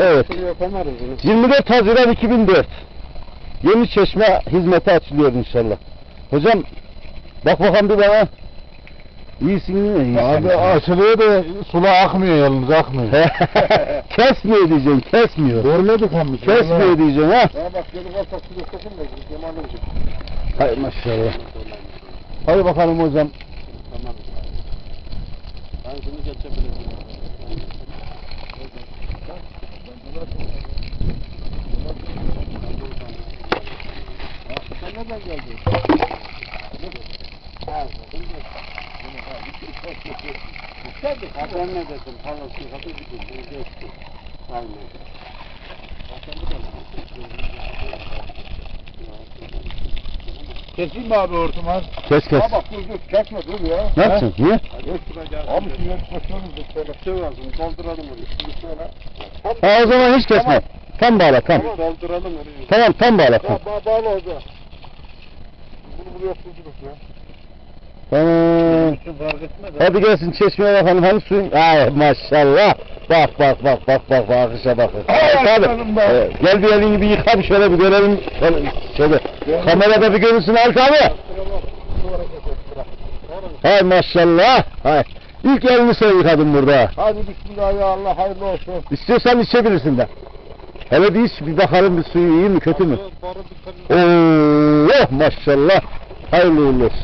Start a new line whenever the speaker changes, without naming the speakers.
Evet.
Şuraya koyarız bunu.
24 Haziran 2004. Yeni çeşme hizmete açılıyor inşallah. Hocam bak bakalım bir bana. İyisin mi? İyisin.
Abi açılıyor da sula akmıyor yalnız akmıyor.
kesmiyor diyeceksin, kesmiyor.
Görmedik ama.
Kesmiyor diyeceksin ha.
Ya bak geri kalsak şuraya koysun da Cemal olacak.
Hay maşallah. Hadi bakalım hocam.
Tamam. Ben şunu geçebilirim. Nereden geldin? Ha ben ne dedim? Şu kapı bir gün, bunu geçti. Aynen.
Kesin mi abi hortumu?
Kes kes.
Dur dur, kesme dur ya.
Ne yapacaksın? Niye?
Abi şimdi koşuyoruz şöyle şey lazım, dolduralım orayı. Şimdi şöyle.
Ha o zaman hiç kesme. Tam bağla tam.
Tamam, dolduralım orayı.
Tamam tam bağla tam.
Ya ba bağlı hoca. Ya.
Tamam.
Etmez.
Hadi gelsin çeşmeye bakalım hani suyun. Ay maşallah. Bak bak bak bak bak bak akışa bak. Tabii. Gel bir elini bir yıka bir şöyle bir görelim. Şöyle, şöyle. Kamerada bir görünsün Halit abi. Hay maşallah. Hay. İlk elini sen yıkadın burada.
Hadi bismillah ya Allah hayırlı olsun.
İstiyorsan içebilirsin de. Hele bir iç bir bakalım bir suyu iyi mi kötü mü? Oo maşallah. Hayırlı uğurlu olsun.